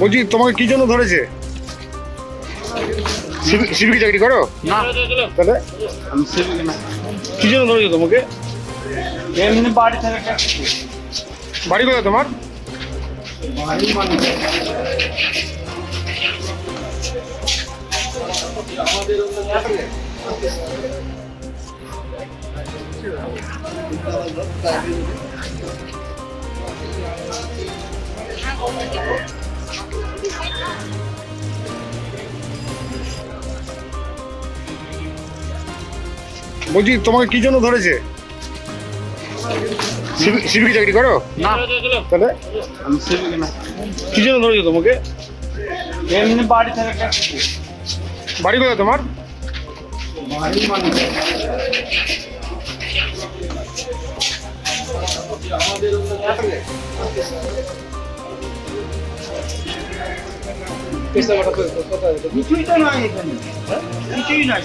বলছি তোমাকে কি জন্য ধরেছে? সিভিক চাকরি করো? না। তাহলে? আমি সিভিক না। কি জন্য ধরেছে তোমাকে? এমনি বাড়ি থেকে বাড়ি কোথায় তোমার? বাড়ি বলছি তোমাকে কি জন্য ধরেছে? সিভিক চাকরি করো? না। তাহলে? কি জন্য ধরেছে তোমাকে? এমনি বাড়ি থেকে বাড়ি কোথায় তোমার? মানে কিছুই তো নয় এখানে। কিছুই নয়